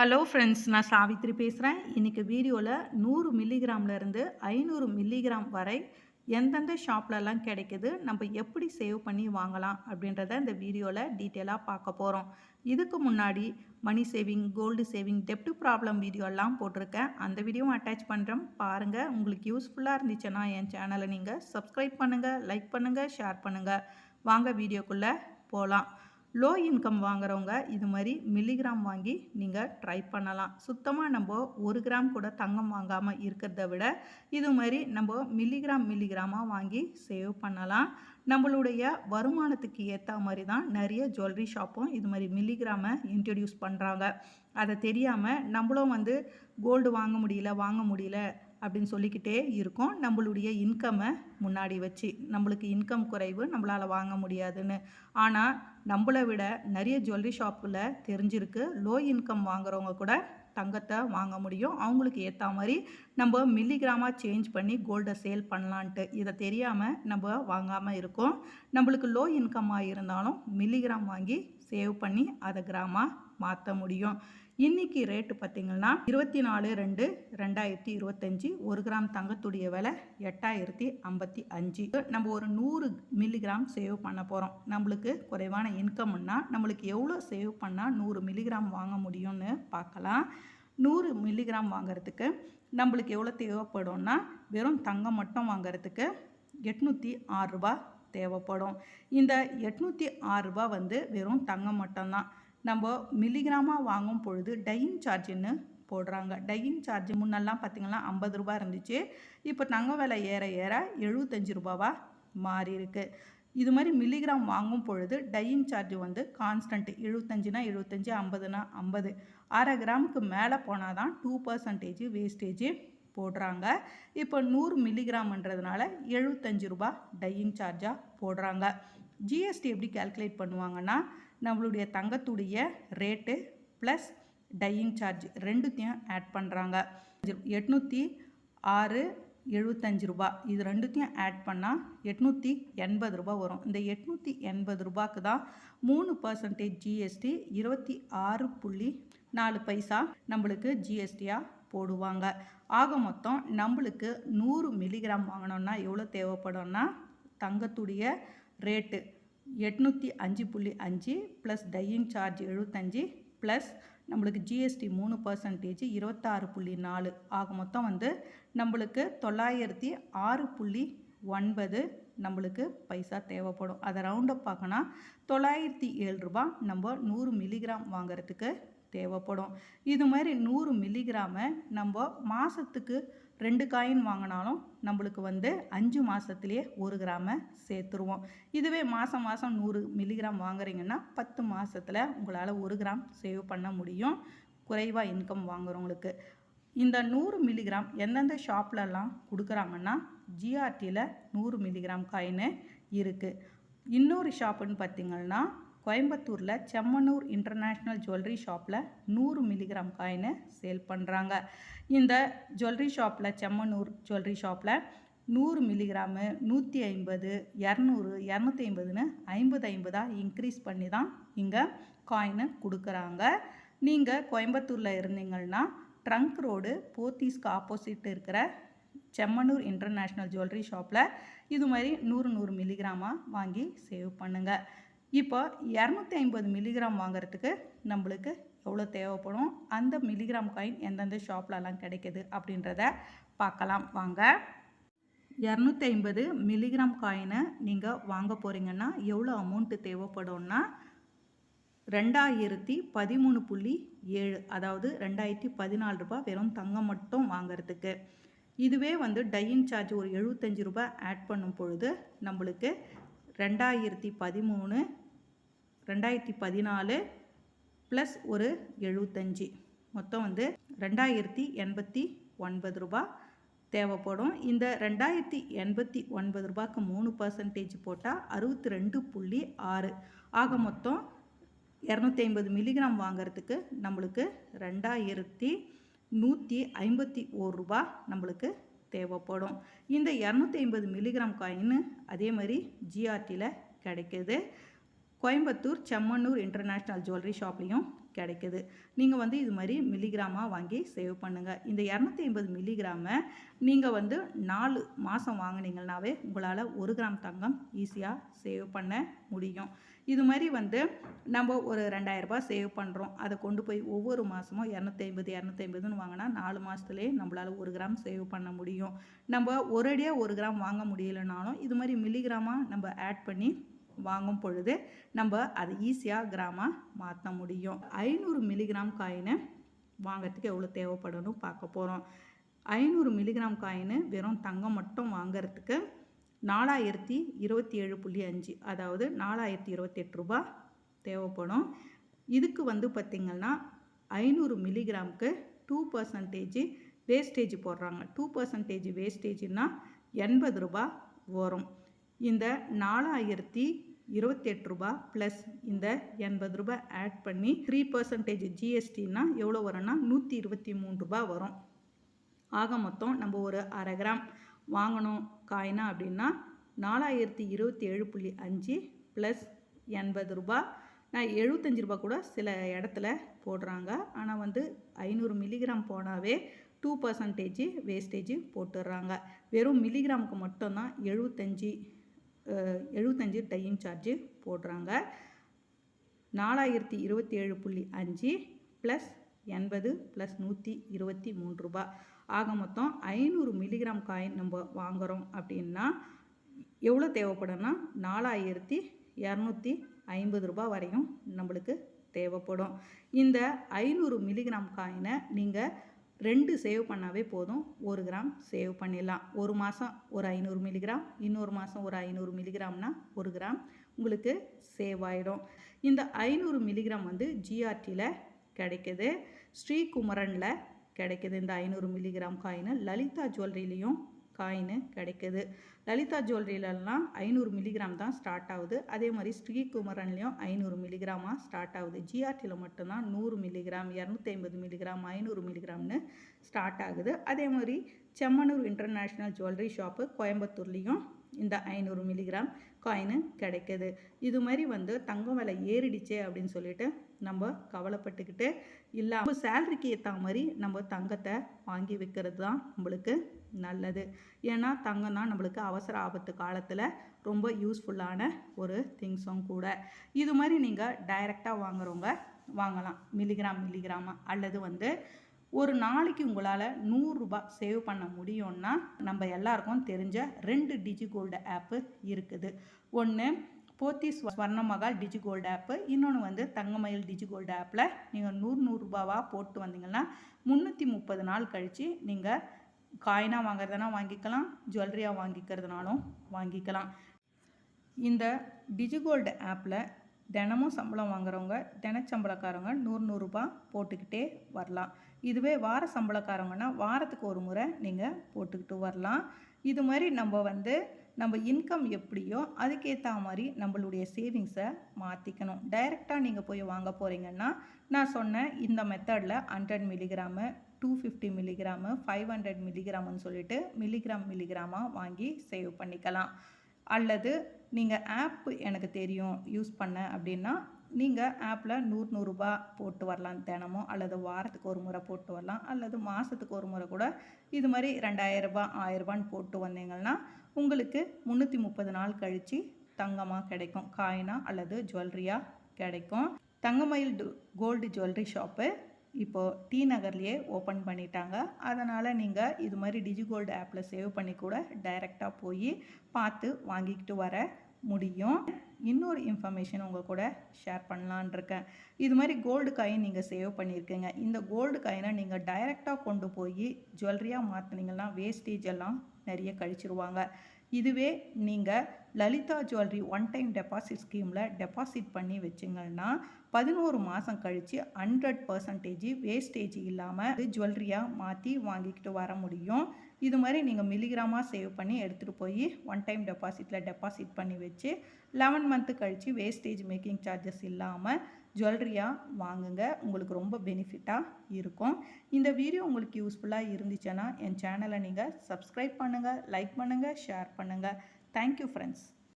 Hello friends நான் சாவித்ரி பேசுகிறேன் இன்றைக்கி வீடியோவில் நூறு மில்லிகிராம்லேருந்து ஐநூறு மில்லிகிராம் வரை எந்தெந்த ஷாப்லலாம் கிடைக்குது நம்ம எப்படி சேவ் பண்ணி வாங்கலாம் அப்படின்றத இந்த வீடியோவில் டீட்டெயிலாக பார்க்க போகிறோம் இதுக்கு முன்னாடி மணி சேவிங் கோல்டு சேவிங் டெப்ட் ப்ராப்ளம் வீடியோலாம் போட்டிருக்கேன். அந்த வீடியோவும் அட்டாச் பண்ணுறேன் பாருங்கள் உங்களுக்கு யூஸ்ஃபுல்லாக இருந்துச்சுன்னா என் சேனலை நீங்கள் சப்ஸ்கிரைப் பண்ணுங்கள் லைக் பண்ணுங்கள் ஷேர் பண்ணுங்கள் வாங்க வீடியோக்குள்ளே போகலாம் லோ இன்கம் வாங்குறவங்க இது மாதிரி மில்லிகிராம் வாங்கி நீங்கள் ட்ரை பண்ணலாம். சுத்தமாக நம்ம ஒரு கிராம் கூட தங்கம் வாங்காமல் இருக்கிறத விட இது மாதிரி நம்ம மில்லிகிராம் மில்லிகிராமாக வாங்கி சேவ் பண்ணலாம். நம்மளுடைய வருமானத்துக்கு ஏற்ற மாதிரி தான் நிறைய ஜுவல்லரி ஷாப்பும் இது மாதிரி மில்லிகிராமை இன்ட்ரடியூஸ் பண்ணுறாங்க அதை தெரியாமல் நம்மளும் வந்து கோல்டு வாங்க முடியல வாங்க முடியல அப்படின்னு சொல்லிக்கிட்டே இருக்கோம். நம்மளுடைய இன்கம்மை முன்னாடி வச்சு நம்மளுக்கு இன்கம் குறைவு நம்மளால் வாங்க முடியாதுன்னு. ஆனால் நம்மளை விட நிறைய ஜுவல்லரி ஷாப்பில் தெரிஞ்சிருக்கு. லோ இன்கம் வாங்குறவங்க கூட தங்கத்தை வாங்க முடியும். அவங்களுக்கு ஏற்ற மாதிரி நம்ம மில்லிகிராமாக சேஞ்ச் பண்ணி கோல்டை சேல் பண்ணலான்ட்டு. இதை தெரியாமல் நம்ம வாங்காமல் இருக்கோம். நம்மளுக்கு லோ இன்கம்மாக இருந்தாலும் மில்லிகிராம் வாங்கி சேவ் பண்ணி அதை கிராமாக மாற்ற முடியும். இன்னைக்கு ரேட்டு பார்த்திங்கன்னா இருபத்தி நாலு ரெண்டு ரெண்டாயிரத்தி இருபத்தஞ்சி ஒரு கிராம் தங்கத்துடைய விலை எட்டாயிரத்தி ஐம்பத்தி அஞ்சு. நம்ம ஒரு நூறு மில்லிகிராம் சேவ் பண்ண போகிறோம் நம்மளுக்கு குறைவான இன்கம்னா நம்மளுக்கு எவ்வளோ சேவ் பண்ணால் நூறு மில்லிகிராம் வாங்க முடியும்னு பார்க்கலாம். நூறு மில்லிகிராம் வாங்குறதுக்கு நம்மளுக்கு எவ்வளோ தேவைப்படும்னா வெறும் தங்கம் மட்டும் வாங்குறதுக்கு எட்நூற்றி ஆறுரூபா தேவைப்படும். இந்த எட்நூற்றி ஆறுரூபா வந்து வெறும் தங்கம் மட்டும்தான். நம்ம மில்லிகிராமாக வாங்கும் பொழுது டையிங் சார்ஜுன்னு போடுறாங்க. டையிங் சார்ஜ் முன்னெல்லாம் பார்த்திங்கன்னா ஐம்பது ரூபா இருந்துச்சு. இப்போ தங்க விலை ஏற ஏற எழுபத்தஞ்சி ரூபாவாக மாறி இருக்கு. இது மாதிரி மில்லிகிராம் வாங்கும் பொழுது டையிங் சார்ஜ் வந்து கான்ஸ்டன்ட் எழுபத்தஞ்சுனா எழுபத்தஞ்சு ஐம்பதுனா ஐம்பது. அரை கிராமுக்கு மேலே போனால் தான் டூ பர்சன்டேஜ் வேஸ்டேஜ் போடுறாங்க. இப்போ நூறு மில்லிகிராம்ன்றதுனால எழுபத்தஞ்சு ரூபா டையிங் சார்ஜாக போடுறாங்க. ஜிஎஸ்டி எப்படி கேல்குலேட் பண்ணுவாங்கன்னா நம்மளுடைய தங்கத்துடைய ரேட்டு ப்ளஸ் டையிங் சார்ஜ் ரெண்டுத்தையும் ஆட் பண்ணுறாங்க எட்நூற்றி ஆறு எழுபத்தஞ்சு ரூபா. இது ரெண்டுத்தையும் ஆட் பண்ணால் எட்நூற்றி எண்பது ரூபா வரும். இந்த எட்நூற்றி எண்பது ரூபாய்க்கு தான் மூணு பர்சன்டேஜ் ஜிஎஸ்டி இருபத்தி ஆறு புள்ளி நாலு பைசா நம்மளுக்கு ஜிஎஸ்டியாக போடுவாங்க. ஆக மொத்தம் நம்மளுக்கு நூறு மில்லிகிராம் வாங்கினோன்னா எவ்வளோ தேவைப்படும்னா தங்கத்துடைய ரேட்டு எட்நூற்றி அஞ்சு புள்ளி அஞ்சு ப்ளஸ் டையிங் சார்ஜ் எழுபத்தஞ்சி ப்ளஸ் நம்மளுக்கு ஜிஎஸ்டி மூணு பர்சன்டேஜ் இருபத்தாறு புள்ளி நாலு ஆக மொத்தம் வந்து நம்மளுக்கு தொள்ளாயிரத்தி ஆறு புள்ளி ஒன்பது நம்மளுக்கு பைசா தேவைப்படும். அதை ரவுண்டப் பார்க்கணும் தொள்ளாயிரத்தி ஏழு ரூபா நம்ம நூறு மில்லிகிராம் வாங்குறதுக்கு தேவைப்படும். இது மாதிரி நூறு மில்லிகிராமை நம்ம மாதத்துக்கு ரெண்டு காயின் வாங்கினாலும் நம்மளுக்கு வந்து அஞ்சு மாதத்துலேயே ஒரு கிராமை சேர்த்துருவோம். இதுவே மாதம் மாதம் நூறு மில்லிகிராம் வாங்குறீங்கன்னா பத்து மாதத்தில் உங்களால் ஒரு கிராம் சேவ் பண்ண முடியும். குறைவாக இன்கம் வாங்குறவங்களுக்கு. இந்த நூறு மில்லிகிராம் எந்தெந்த ஷாப்லலாம் கொடுக்குறாங்கன்னா ஜிஆர்டியில் நூறு மில்லிகிராம் காயின் இருக்குது இன்னொரு ஷாப்புன்னு பார்த்திங்கன்னா கோயம்புத்தூரில் செம்மனூர் இன்டர்நேஷ்னல் ஜுவல்லரி ஷாப்பில் நூறு மில்லிகிராம் காயினை சேல் பண்ணுறாங்க இந்த ஜுவல்லரி ஷாப்பில் செம்மனூர் ஜுவல்லரி ஷாப்பில் நூறு மில்லிகிராமு நூற்றி ஐம்பது இரநூறு இரநூத்தி ஐம்பதுன்னு ஐம்பது ஐம்பதாக இன்க்ரீஸ் பண்ணி தான் இங்கே காயினை கொடுக்குறாங்க. நீங்கள் கோயம்புத்தூரில் இருந்தீங்கன்னா ட்ரங்க் ரோடு போத்தீஸ்க்கு ஆப்போசிட் இருக்கிற செம்மனூர் இன்டர்நேஷ்னல் ஜுவல்லரி ஷாப்பில் இது மாதிரி நூறு நூறு மில்லிகிராமாக வாங்கி சேவ் பண்ணுங்கள் இப்போ இரநூத்தி ஐம்பது மில்லிகிராம் வாங்குறதுக்கு நம்மளுக்கு எவ்வளோ தேவைப்படும்? அந்த மில்லிகிராம் காயின் எந்தெந்த ஷாப்லலாம் கிடைக்கிது அப்படின்றத பார்க்கலாம். வாங்க. இரநூத்தி ஐம்பது மில்லிகிராம் காயினை நீங்கள் வாங்க போகிறீங்கன்னா எவ்வளோ அமௌண்ட்டு தேவைப்படும்னா ரெண்டாயிரத்தி பதிமூணு புள்ளி ஏழு அதாவது ரெண்டாயிரத்தி பதினாலு ரூபாய் வெறும் தங்கம் மட்டும் வாங்கிறதுக்கு. இதுவே வந்து டையிங் சார்ஜ் ஒரு எழுபத்தஞ்சி ரூபாய் ஆட் பண்ணும் பொழுது நம்மளுக்கு ரெண்டாயிரத்தி பதிமூணு ரெண்டாயிரத்தி பதினாலு ப்ளஸ் ஒரு எழுபத்தஞ்சி. மொத்தம் வந்து ரெண்டாயிரத்தி எண்பத்தி ஒன்பது ரூபா தேவைப்படும். இந்த ரெண்டாயிரத்தி எண்பத்தி ஒன்பது ரூபாய்க்கு மூணு பர்சன்டேஜ் போட்டால் அறுபத்தி ரெண்டு புள்ளி ஆறு. ஆக மொத்தம் இரநூத்தி ஐம்பது மில்லிகிராம் வாங்கிறதுக்கு நம்மளுக்கு ரெண்டாயிரத்தி நூற்றி ஐம்பத்தி ஒரு ரூபா நம்மளுக்கு தேவைப்படும். இந்த இரநூத்தி ஐம்பது மில்லிகிராம் காயின் அதே மாதிரி ஜிஆர்டியில் கிடைக்கிது. கோயம்புத்தூர் செம்மண்ணூர் இன்டர்நேஷ்னல் ஜுவல்லரி ஷாப்லேயும் கிடைக்குது. நீங்கள் வந்து இது மாதிரி மில்லிகிராமாக வாங்கி சேவ் பண்ணுங்கள் இந்த இரநூத்தி ஐம்பது மில்லிகிராமை நீங்கள் வந்து நாலு மாதம் வாங்கினீங்கனாவே உங்களால் ஒரு கிராம் தங்கம் ஈஸியாக சேவ் பண்ண முடியும். இது மாதிரி வந்து நம்ம ஒரு ரெண்டாயிரரூபா சேவ் பண்ணுறோம் அதை கொண்டு போய் ஒவ்வொரு மாதமும் இரநூத்தி ஐம்பது இரநூத்தி ஐம்பதுன்னு வாங்கினா நாலு மாதத்துலேயே நம்மளால் ஒரு கிராம் சேவ் பண்ண முடியும். நம்ம ஒரேடியாக ஒரு கிராம் வாங்க முடியலைனாலும் இது மாதிரி மில்லிகிராமாக நம்ம ஆட் பண்ணி வாங்கும் பொழுது நம்ம அதை ஈஸியாக கிராமாக மாற்ற முடியும். ஐநூறு மில்லிகிராம் காயினை வாங்கிறதுக்கு எவ்வளோ தேவைப்படணும் பார்க்க போகிறோம் ஐநூறு மில்லிகிராம் காயின் வெறும் தங்கம் மட்டும் வாங்கிறதுக்கு நாலாயிரத்தி இருபத்தி ஏழு புள்ளி அஞ்சு அதாவது நாலாயிரத்தி இருபத்தெட்டு ரூபா தேவைப்படும். இதுக்கு வந்து பார்த்திங்கன்னா ஐநூறு மில்லிகிராமுக்கு டூ பர்சன்டேஜ் வேஸ்டேஜ் போடுறாங்க. டூ பர்சன்டேஜ் வேஸ்டேஜ்னால் எண்பது ரூபா வரும். இந்த நாலாயிரத்தி இருபத்தெட்டு ரூபா ப்ளஸ் இந்த எண்பது ரூபாய் ஆட் பண்ணி த்ரீ பர்சன்டேஜ் ஜிஎஸ்டின்னா எவ்வளோ வரும்னா நூற்றி இருபத்தி மூணு ரூபா வரும். ஆக மொத்தம் நம்ம ஒரு அரை கிராம் வாங்கணும் காயினா அப்படின்னா நாலாயிரத்தி இருபத்தி ஏழு புள்ளி அஞ்சு ப்ளஸ் எண்பது ரூபா. நான் எழுபத்தஞ்சி ரூபா கூட சில இடத்துல போடுறாங்க. ஆனால் வந்து ஐநூறு மில்லிகிராம் போனாவே டூ பர்சன்டேஜ் வேஸ்டேஜ் போட்டுடுறாங்க. வெறும் மில்லிகிராமுக்கு மட்டும்தான் எழுபத்தஞ்சி எழுபத்தஞ்சு டையிங் சார்ஜு போடுறாங்க. நாலாயிரத்தி இருபத்தி ஏழு புள்ளி அஞ்சு ப்ளஸ் எண்பது ப்ளஸ் நூற்றி இருபத்தி மூன்று ரூபா. ஆக மொத்தம் ஐநூறு மில்லிகிராம் காயின் நம்ம வாங்குகிறோம் அப்படின்னா எவ்வளோ தேவைப்படும்னா நாலாயிரத்தி இரநூத்தி ஐம்பது ரூபா வரையும் நம்மளுக்கு தேவைப்படும். இந்த ஐநூறு மில்லிகிராம் காயினை நீங்கள் ரெண்டு சேவ் பண்ணாவே போதும். ஒரு கிராம் சேவ் பண்ணிடலாம். ஒரு மாதம் ஒரு ஐநூறு மில்லிகிராம் இன்னொரு மாதம் ஒரு ஐநூறு மில்லிகிராம்னா ஒரு கிராம் உங்களுக்கு சேவ் ஆகிடும் இந்த ஐநூறு மில்லிகிராம் வந்து ஜிஆர்டியில் கிடைக்கிது. ஸ்ரீகுமரனில் கிடைக்கிது இந்த ஐநூறு மில்லிகிராம் காயின் லலிதா ஜுவல்லரிலையும் காயின் கிடைக்குது. லலிதா ஜுவல்லரியிலலாம் ஐநூறு மில்லிகிராம் தான் ஸ்டார்ட் ஆகுது. அதே மாதிரி ஸ்ரீகுமரன்லேயும் ஐநூறு மில்லிகிராமாக ஸ்டார்ட் ஆகுது. ஜிஆர்டியில் மட்டும்தான் நூறு மில்லிகிராம் இரநூத்தி ஐம்பது மில்லிகிராம் ஐநூறு மில்லிகிராம்னு ஸ்டார்ட் ஆகுது. அதே மாதிரி செம்மனூர் இன்டர்நேஷ்னல் ஜுவல்லரி ஷாப்பு கோயம்புத்தூர்லேயும் இந்த ஐநூறு மில்லிகிராம் காயின் கிடைக்குது. இது மாதிரி வந்து தங்கம் விலை ஏறிடுச்சே அப்படின்னு சொல்லிட்டு நம்ம கவலைப்பட்டுக்கிட்டு இல்லை நம்ம சேலரிக்கு ஏற்ற மாதிரி நம்ம தங்கத்தை வாங்கி வைக்கிறது தான் நம்மளுக்கு நல்லது. ஏன்னா தங்கம் தான் நம்மளுக்கு அவசர ஆபத்து காலத்தில் ரொம்ப யூஸ்ஃபுல்லான ஒரு திங்ஸும் கூட. இது மாதிரி நீங்கள் டைரெக்டாக வாங்குறவங்க வாங்கலாம். மில்லிகிராம் மில்லிகிராமா அல்லது வந்து ஒரு நாளைக்கு உங்களால் நூறுரூபா சேவ் பண்ண முடியும்னா நம்ம எல்லாருக்கும் தெரிஞ்ச ரெண்டு டிஜி கோல்டு ஆப்பு இருக்குது. ஒன்று போத்தீஸ் ஸ்வர்ணமகால் டிஜிகோல்டு ஆப்பு. இன்னொன்று வந்து தங்கமயில் டிஜிகோல்டு ஆப்பில் நீங்கள் நூறு நூறுரூபாவாக போட்டு வந்தீங்கன்னா முந்நூற்றி முப்பது நாள் கழித்து நீங்கள் காயினாக வாங்குறதுனா வாங்கிக்கலாம் ஜுவல்லரியாக வாங்கிக்கிறதுனாலும் வாங்கிக்கலாம். இந்த டிஜிகோல்டு ஆப்பில் தினமும் சம்பளம் வாங்குறவங்க தினச்சம்பளக்காரங்க நூறு நூறுரூபா போட்டுக்கிட்டே வரலாம். இதுவே வார சம்பளக்காரங்கன்னா வாரத்துக்கு ஒரு முறை நீங்கள் போட்டுக்கிட்டு வரலாம். இது மாதிரி நம்ம வந்து நம்ம இன்கம் எப்படியோ அதுக்கேற்ற மாதிரி நம்மளுடைய சேவிங்ஸை மாற்றிக்கணும் டைரெக்டாக நீங்கள் போய் வாங்க போகிறீங்கன்னா நான் சொன்ன இந்த மெத்தடில் hundred milligram two fifty milligram five hundred மில்லிகிராமுன்னு சொல்லிட்டு மில்லிகிராம் மில்லிகிராமாக வாங்கி சேவ் பண்ணிக்கலாம். அல்லது நீங்கள் ஆப் எனக்கு தெரியும் யூஸ் பண்ண அப்படின்னா நீங்கள் ஆப்பில் நூறு நூறுரூபா போட்டு வரலாம் தினமும் அல்லது வாரத்துக்கு ஒரு முறை போட்டு வரலாம் அல்லது மாதத்துக்கு ஒரு முறை கூட இது மாதிரி ரெண்டாயிரரூபா ஆயிரரூபான்னு போட்டு வந்தீங்கன்னா உங்களுக்கு முந்நூற்றி முப்பது நாள் கழித்து தங்கமாக கிடைக்கும். காயினா அல்லது ஜுவல்லரியாக கிடைக்கும். தங்கமயில் கோல்டு ஜுவல்லரி ஷாப்பு இப்போது டி நகர்லேயே ஓப்பன் பண்ணிட்டாங்க. அதனால் நீங்கள் இது மாதிரி டிஜிகோல்டு ஆப்பில் சேவ் பண்ணி கூட டைரெக்டாக போய் பார்த்து வாங்கிக்கிட்டு வர முடியும். இன்னொரு இன்ஃபர்மேஷன் உங்கள் கூட ஷேர் பண்ணலான் இருக்கேன். இது மாதிரி கோல்டு காயின் நீங்கள் சேவ் பண்ணியிருக்கீங்க. இந்த கோல்டு காயினை நீங்கள் டைரெக்டாக கொண்டு போய் ஜுவல்லரியாக மாற்றினீங்கன்னா வேஸ்டேஜ் எல்லாம் நிறைய கழிச்சிருவாங்க. இதுவே நீங்கள் Lalitha jewellery one time deposit ஸ்கீமில் டெபாசிட் பண்ணி வச்சிங்கன்னா பதினோரு மாதம் கழித்து ஹண்ட்ரட் பர்சன்டேஜ் வேஸ்டேஜ் இல்லாமல் ஜுவல்லரியாக மாற்றி வாங்கிக்கிட்டு வர முடியும். இது மாதிரி நீங்கள் மில்லிகிராமாக சேவ் பண்ணி எடுத்துகிட்டு போய் ஒன் டைம் டெபாசிட்டில் டெபாசிட் பண்ணி வச்சு லெவன் மந்த்து கழித்து வேஸ்டேஜ் மேக்கிங் சார்ஜஸ் இல்லாமல் ஜுவல்லரியாக வாங்குங்க. உங்களுக்கு ரொம்ப பெனிஃபிட்டாக இருக்கும். இந்த வீடியோ உங்களுக்கு யூஸ்ஃபுல்லாக இருந்துச்சுன்னா என் சேனலை நீங்கள் சப்ஸ்கிரைப் பண்ணுங்கள் லைக் பண்ணுங்கள் ஷேர் பண்ணுங்கள் தேங்க்யூ ஃப்ரெண்ட்ஸ்